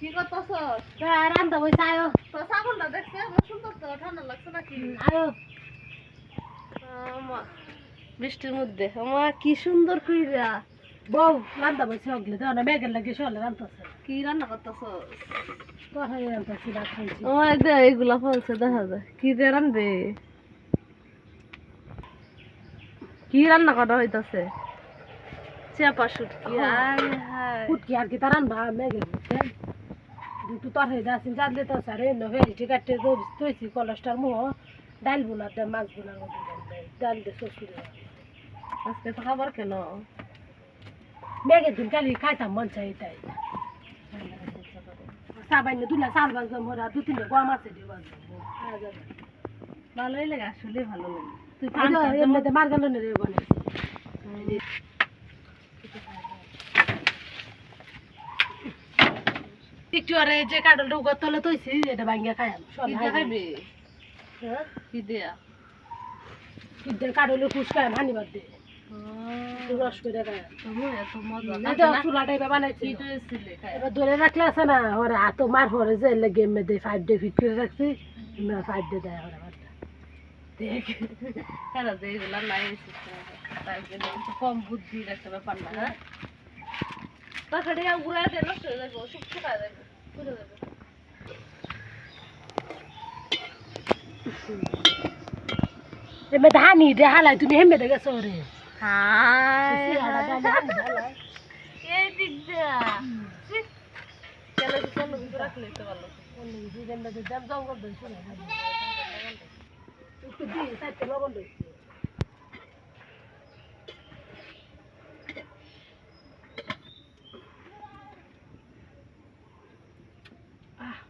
কি করতেছস রান্না বসে আয়ো। তো ছাগলটা দেখতে আমার সুন্দর তো ঠান্ডা লাগছে নাকি? আয়ো। বৃষ্টির মধ্যে। কি সুন্দর কইরা। বউ অগলে তো না মেঘের লাগে রান্তাছে। কি রান্না করতেছস কোথায় রান্তাছি না খাইছি আমার দে এগুলা ফলছে দেখা যায়। কি কি রান্না করা হইতাছে? চেপা শুটকি হায়। হায়। ফুটকি আর কি তার রান্না মেঘের তরকারি দাসিন জানলে তো স্যার এনে ভেড়িটি কাটতে তৈছি কলসটার মুহ ডাল বোনার দে মাছ বোনার ডাল দে শ্বশুরে আজকে তো খাবার কেন মেঘের দিন কালি খাইতাম মন চাই তাই সাবাইনে দুলা চাল বাজলাম ওরা দু তিনটে গম আছে দিয়ে বাজলাম ভালোই লাগে আসলে ভালো লাগে তুই এই যে পান এমনিতে মার গেল রে বানাইছি একটু আরে যে কাডলটা উগর তলে তৈছি এটা ভাঙ্গিয়া খাইম কি দিয়ে খাইবি কি দিয়া কাডলে কুচ খাইম হানি বাদ রস করে খাইম তুমি এত মজা না? তো চুলা টাইপে বানাইছি। কি হয়েছিলে খাই এবার ধরে রাখলে আছে না ওরা হাত মার পরে যে লেগে এমনি দে ফাইভ ডে ফিট করে রাখছি ফাইভ ডে দেয় ওরা দেখ। খেলা যে এগুলা নাই কম বুদ্ধির একটা ব্যাপার না ঘুরে দিয়ে নষ্ট হয়ে যাবে শুক শুকায় যাবে পুড়ে যাবে এমনি হানি দে হালাই তুমি হেমে দে গেছো রে হাই হালা দাম হানি দে হালাই এই দিক দিয়া চলো চলো কিন্তু রাখলে তো ভালো জঙ্গল দিয়েছে একটু দিয়ে চারটে লবণ দিয়েছে আহ মতো হয়েছে স্বাদ হয়েছে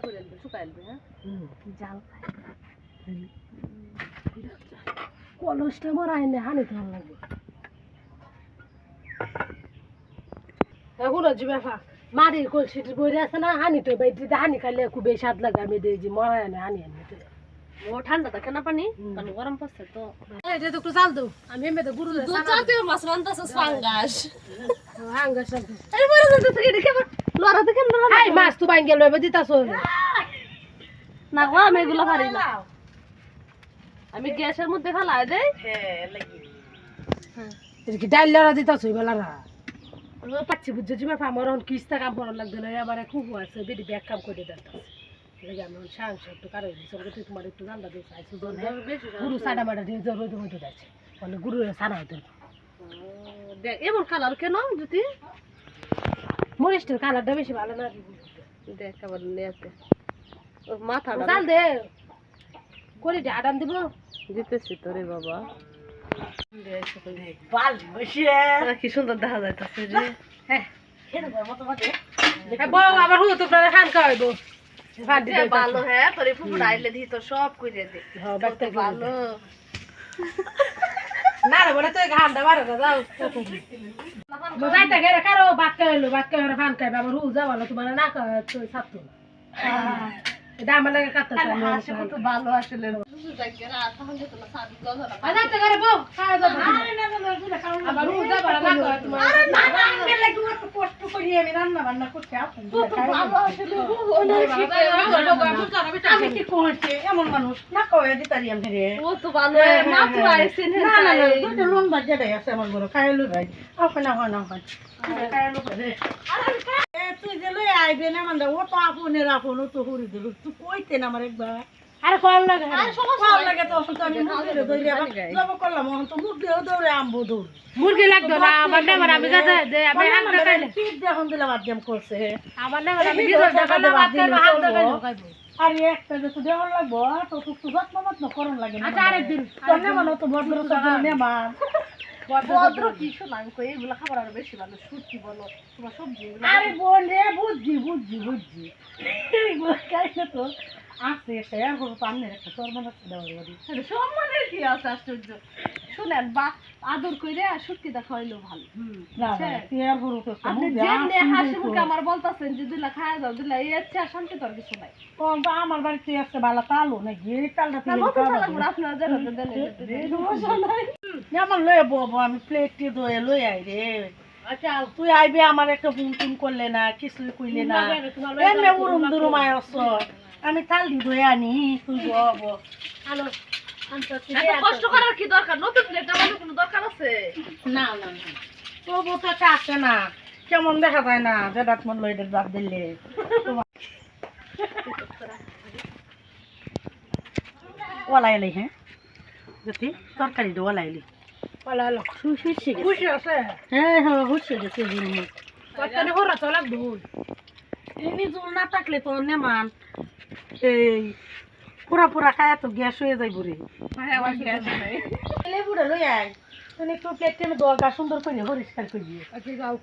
পুরিয়া করে আনবে শুকাই আনবে হ্যাঁ? জাল খাই কলসটা মরাই না হানি ভালো লাগবে। এখন জিবে ফা মাটির কলসিটি বইরে আছে না হানি তো বাইতে হানি খাইলে খুব বেশ স্বাদ লাগে আমি দিয়েছি মরাই না হানি আনি ও ঠান্ডা থাকে না পানি? কারণ গরম পড়ছে তো। এটা তো একটু চাল দাও আমি এমনি তো গুরু মাছ রান্তাছে হাঙ্গাস আরে থেকে দেখে লড়া হাই মাছ তো বাইঙ্গে লইবে দিতাছো। না গো আমি এগুলো পারি না। আমি গ্যাসের মধ্যে ফেলাই দেই। হ্যাঁ। এটা কি ডাল লড়া দিতাছো বেলারা? পাচ্ছি বুঝছ জিবে ফা আমার এখন কিস্তা কাম করার লাগবে না আমার খুব আছে বেটি ব্যাগ কাম করে দিতাছে লেগে আমি একটু কারও দিচ্ছি ওকে তোমার একটু জানলা দিয়ে গুরু সাদা মাটা দিয়ে জোর রোদ মধ্যে যাচ্ছে। মানে গুরুর সানা হইতে দেখ এমন কালার কেন যদি মরিচটার কালারটা বেশি ভালো না দেখ আবার নিয়েছে ওর মাথাটা চাল দে। করি দে আদান দিব। দিতেছি তো রে বাবা। কি সুন্দর দেখা যাইতেছে রে। হ্যাঁ বউ আবার হুঁ তোমরা খান খাওয়াইবো। ভালো হ্যাঁ তোর ফুফুর আইলে দিই তো সব কইরে দে হ্যাঁ ভালো না রে বলে তুই ঘাম দে বারো যাও যাইতে গেলে কারও ভাত খাইলো ভাত খাইলে ফান খাইবে আবার হুঁ যাওয়ালো তোমার না তুই সাতটো এটা আমার লাগে কাটতে ভালো আসলে তোমার আমি কি করছি এমন মানুষ। না কয়ে দিতারি আমি রে। ও তো ভালো মাত্র আইছেন না না না দুটো লোন বাজে দেয় আছে আমার বড় খাইলো ভাই ওখানে না হয় না হয় খাইলো রে তুই যে লই আইবে না মানে ও তো আপনের আপন ও তো হুরি দিল তুই কইতে না আমার একবার। আরে কম লাগে ভালো লাগে তো তো আমি মুখে দৌড়ে যাব করলাম তো দিয়ে দৌড়ে আমবো দৌড় মুরগি লাগতো না আমার নেবার আমি যাতে দে আমি হাত দেখাইলে। পিঠ দেখুন দিলাম আদ্যম করছে আমার নেবার আমি বিজল ভাত খাইবো হাত দেখাইলে আর একটা যে তো দেওয়ার লাগবো তো তো তো যত্ন মত্ন করন লাগে না। আচ্ছা আরেকদিন তো নেমানো তো বড় বড় সব নেমান ভদ্র কি শোনা আমি কই এগুলো খাবার আরও বেশি ভালো সুটকি বলো তোমার সবজি আরে বোন রে বুঝছি বুঝছি বুঝছি। এগুলো তো আছে একটা এর দেওয়ার বাড়ি সম্মানের কি আছে আশ্চর্য? শুনেন বা আদর কইরে শুটকিটা খাওয়াইলো ভালো। আপনি যেমনি হাসি মুখে আমার বলতেছেন যে দিলা খাওয়া দাও দিলা এই হচ্ছে শান্তি তোর কিছু নাই। ও, বা আমার বাড়িতে একটা বালা তালো তালটা ফেলে দাও। আপনারা দেন। আমার লয়ে বব আমি প্লেটটি দয়ে লই আই রে। আচ্ছা তুই আইবে আমার একটা ফোন করলে না কিছুই কইলে না। এমনি উরুম দুরুম আমি তালি দয়ে আনি তুই আলো কষ্ট করার কি দরকার? নতুন প্লেট আমাদের কোনো দরকার আছে? না না না। তবু তো আসে না। কেমন দেখা যায় না যেটা মন লইদের বাদ দিলে। ওলাইলি হ্যাঁ? যদি তরকারি দিয়ে ওলাইলি পালা আলো খুশি খুশি আছে? হ্যাঁ হ্যাঁ খুশি গেছে জিনিস কতখানি হরা তো লাগবে। এমনি জোর না থাকলে তো নেমান। এই পুরা পুরা খায়া তো গ্যাস হয়ে যাইব রে। আমার গ্যাস লেবুটা লই আই তুমি একটু প্লেটে দরগা সুন্দর করে পরিষ্কার করে দিয়ে আচ্ছা যাও।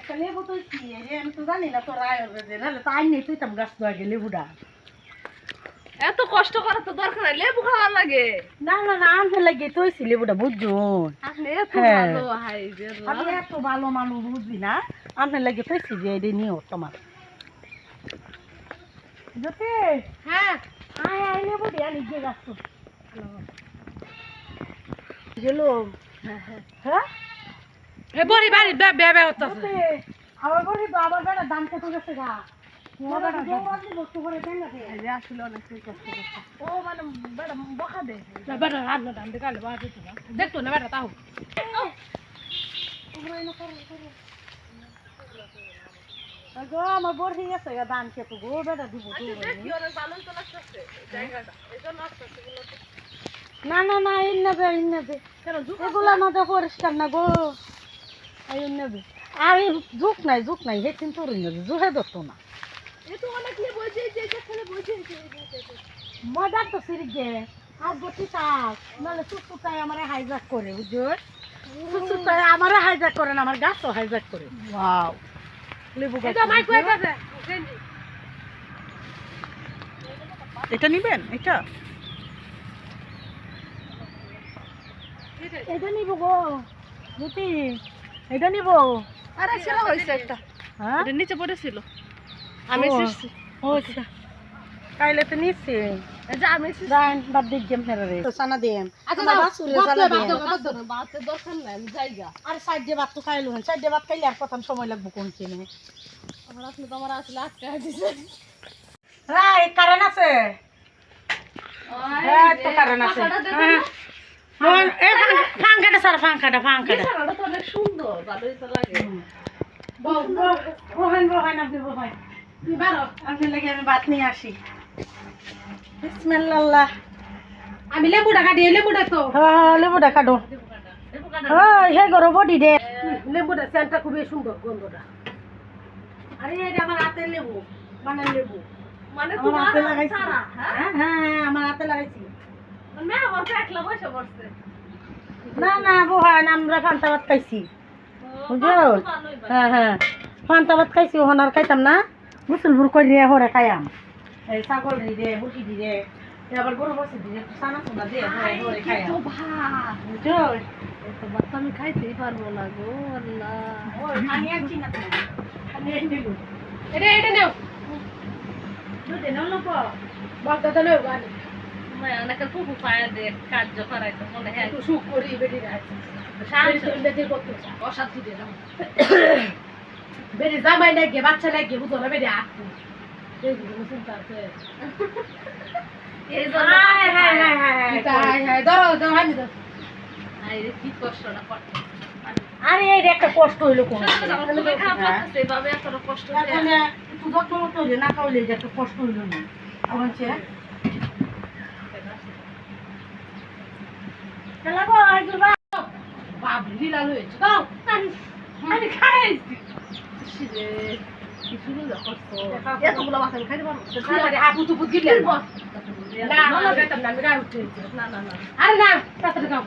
একটা লেবু তো কি আমি তো জানি না তোর আয় নাহলে তো আইনি তুই তাম গাছ তো আগে লেবুটা। এত কষ্ট করার তো দরকার নাই লেবু খাওয়ার লাগে। না না না আনতে লাগে তুইছি লেবুটা আপনি এত হ্যাঁ। ভালো হাই যে আমি এত ভালো মানুষ বুঝবি না? আনতে লাগে যে এটা নিও তোমার। হ্যাঁ। আয় আয় লেবু দিয়ে আনি গিয়ে গাছ তো গেল। হ্যাঁ এ বড়ি বাড়ি বে বে বে হতো আমার তো আমার বেটা দাম কত গেছে গা? মানে বাড়ি দেখতো না বেটা তাও। গো আমার বড় গেছে গা দাম কে তো গো বেটা দিব তো। না না না এই নেবে এই নেবে কেন ঝুঁক এগুলো আমাদের পরিষ্কার না গো। এই নেবে আর জুক নাই জুক নাই হে কিন্তু নেবে জুহে ধরতো না। এ তো অনেক লেবু এই যে এই যে এখানে বসে আছে, এই যে, এই যে, এই যে। মজার তো সিরিজ আর গতি নাহলে আমার হাইজাক করে বুঝছ? আমার হাইজাক করে না আমার গাছও হাইজাক করে। ওয়াও লেবু গাছ এটা নিবেন? এটা? এটা নিব গো জ্যোতি এটা নিব। আরে ছিল হইছে একটা। হ্যাঁ? এটা নিচে পড়েছিল। আমি শিখছি ও আচ্ছা। কাইলে তো আচ্ছা প্রথম সময় লাগবো কোন চিনে আমার তো আমার আসলে আটকে দিছে রাই কারণ আছে হ্যাঁ তো কারণ আছে হ্যাঁ মন এ ফাঙ্কাটা স্যার ফাঙ্কাটা ফাঙ্কাটা বিছানাটা তো অনেক সুন্দর ভালোই তো লাগে বহেন বহেন আপনি আপনি লাগে আমি ভাত নিয়ে আসি বিসমিল্লাহ। আমি লেবুটা কাটি লেবুটা তো হ্যাঁ লেবুটা কাটো হ্যাঁ হে গরো বডি দে। লেবুটা সেন্টটা খুবই সুন্দর গন্ধটা। আরে এটা আমার হাতের লেবু বানান লেবু। মানে তোমার হাতে লাগাইছি। হ্যাঁ? আমার হাতে লাগাইছি। মে আমার একলা বসে পড়ছে। না না বহান আমরা ফান্তা ভাত খাইছি। হ্যাঁ হ্যাঁ। ফান্তা ভাত খাইছি ওখান আর খাইতাম না। মুসলপুর করে দিয়ে হরে খাইয়াম। ছাগল দি দে মুরগি দি দে আবার গরু বসে দি দে সানা সোনা দিয়ে তো ভাত। বুঝছ এত ভাত আমি খাইতেই পারব না গো আল্লাহ। আমি আনছি না। আমি এটা এটা নেও। দুধে পো নেও গানি। অনেকে পুকু পায়ে দিয়ে কার্য মনে হয়। সুখ করি বেটি রাখছি অশান্তি দিলাম বেটি জামাই নাই গে বাচ্চা নাই গে বুঝো না বেটি আটকু আরে এই একটা কষ্ট হইল কোন কষ্ট হইলে। না খাওয়ালে যে একটা কষ্ট হইল না। বলছে খেলাবো আইগুল বা বাবরি লীলা হয়েছে দাও। আমি খাইছি। তাড়াতাড়ি খাও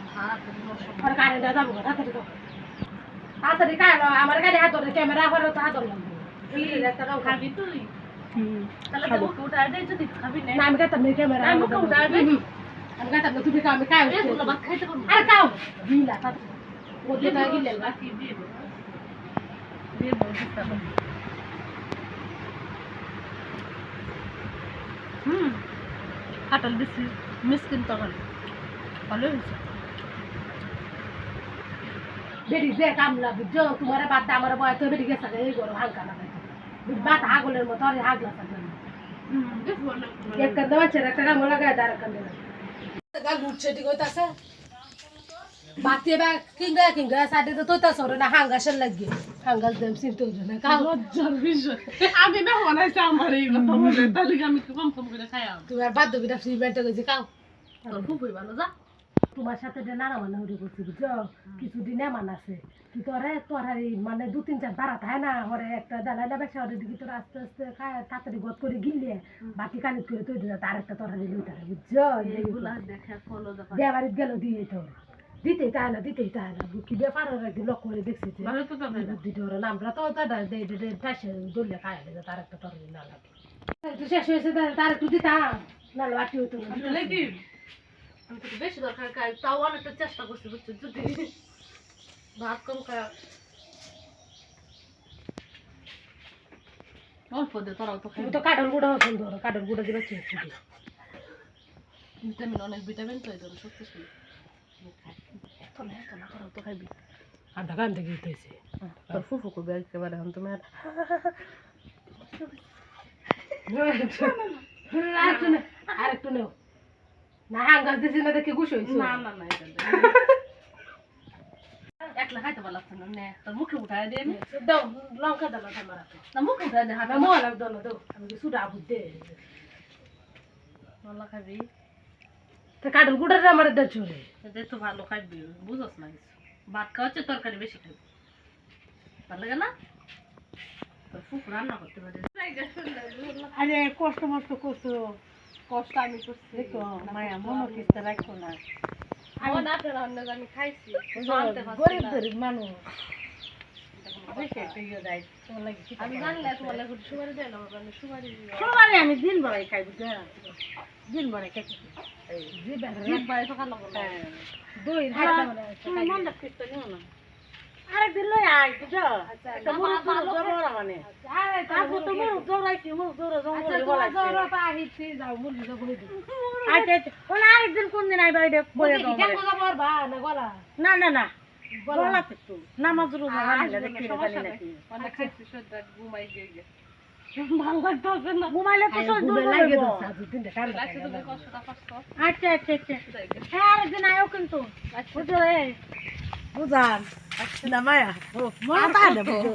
তাড়াতাড়ি খাও তাড়াতাড়ি খাই আমার গাড়ি হাত ধরে ক্যামেরা করে তো হাত ধরলাম খাবি তুই তাহলে তো মুখে উঠে দেয় যদি খাবি না না আমি খাইতাম ক্যামেরা আমি না তুমি খাও আমি পারব আরে খাও দিলা ও দিলা গিলে বাকি দিয়ে দেবো দিয়ে দেবো দিতে হবে। হুম কাটাল দিচ্ছি মিসকিন তখন ভালো হয়েছে। বেরি যে কামলা বুঝছ তোমার বাদ আমার বয় তো বেরি গেছে এই গরম হালকা না বাদ হাগলের মতো আরে হাগলা থাকে হুম বেশ ভালো এক কান্দা আছে একটা কাম লাগায় দাঁড়া কান্দে গাল উঠছে ঠিক হইতাছে? বাতি বা কিংগা কিংগা সাইডে তো তোইতা সরে না হাঙ্গাসের লাগে হাঙ্গাস দেম সিন তো না। লজ্জার বিষয়। আমি না বানাইছি আমার এই কথা বলে তাহলে আমি কম কম করে খাই তোমার বাদ দিবি না ফ্রি বেটে গেছে কাও তোর খুবই ভালো যা। তোমার সাথে যে নানা মানে হরি করছি বুঝছ? কিছুদিন এমন আছে কি তোরে তোর মানে দু তিন চার বারা থাকে না হরে একটা দালাই না বেসা হরে দিকে তোর আস্তে আস্তে খায় তাড়াতাড়ি গদ করে গিললে বাকি কানিত করে তার একটা তরকারি লইতারে বুঝছ? এইগুলা দেখে দিয়ে দেখা বিয়া বাড়িতে গেল দিয়ে তোর দিতেই তাই না দিতেই তাই না কি ব্যাপার ওর একদিন লক্ষ্য করে দেখছি যে ভালো তো তবে বুদ্ধি ধরে আমরা তো তারা দে দে দে পাশে দলে খায় না তার একটা তরকারি না লাগে একটু শেষ হয়েছে তার- তার একটু দিতাম না বাটি হইতো না আসলে কি আমি তো বেশি দরকার খাই তাও অনেকটা চেষ্টা করছি বুঝছ যদি ভাত কম খাই অল্প দে তোরাও তো খাই তুমি তো কাঠল গুঁড়ো সুন্দর কাঠল গুঁড়ো দিলে চেয়েছি ভিটামিন অনেক ভিটামিন তো এই জন্য শক্তিশালী আমি খাই। এত না এত না তোরাও তো খাইবি আধা গান থেকে উঠেছে তোর ফুফু করবে একেবারে এখন তুমি আর আরেকটু নে আরেকটু নেও না হাঙ্গাস দিছি না দেখে খুশি হয়েছে না না না এটা তো না মুখে উঠায় দে হাতে আমি মোয়া লাগতো না দাও আমি কি সুডা বুঝতে ভালো খাবি তো কাঠল গুঁড়োটা আমার দে চলে এতে তো ভালো খাইবি বুঝস না কিছু। ভাত খাওয়াচ্ছে তরকারি বেশি খাবি ভালো লাগে না? রান্না করতে পারে। আরে কষ্ট মষ্ট করছ। কষ্ট আমি করছি। দেখো মায়া মনে কিস্তা রাখো না। আমার না ফেরা অন্য আমি খাইছি। গরিব গরিব মানুষ। সবারই আমি দিন বড়াই খাই দিন বড়াই খাই। আরেকদিন লই আয় বুঝছ? একটা মুরুখ ভালো জোর জোর মানে। তারপর তো মুরুখ জোরাইছি মুরুখ জোর জঙ্গলে বলাইছি যাও মুরগি তো বলে দিই। আচ্ছা আচ্ছা। ওনা আরেকদিন কোন আইবা না না না। গলা একটু। নামাজ রোজা নাকি? অনেক খাইছি সদ্য ঘুমাই গিয়ে আচ্ছা আচ্ছা আচ্ছা। সেটাই হ্যাঁ আরেকদিন আয়ো কিন্তু। বুঝো এ বুঝান। না মায়া। বুঝো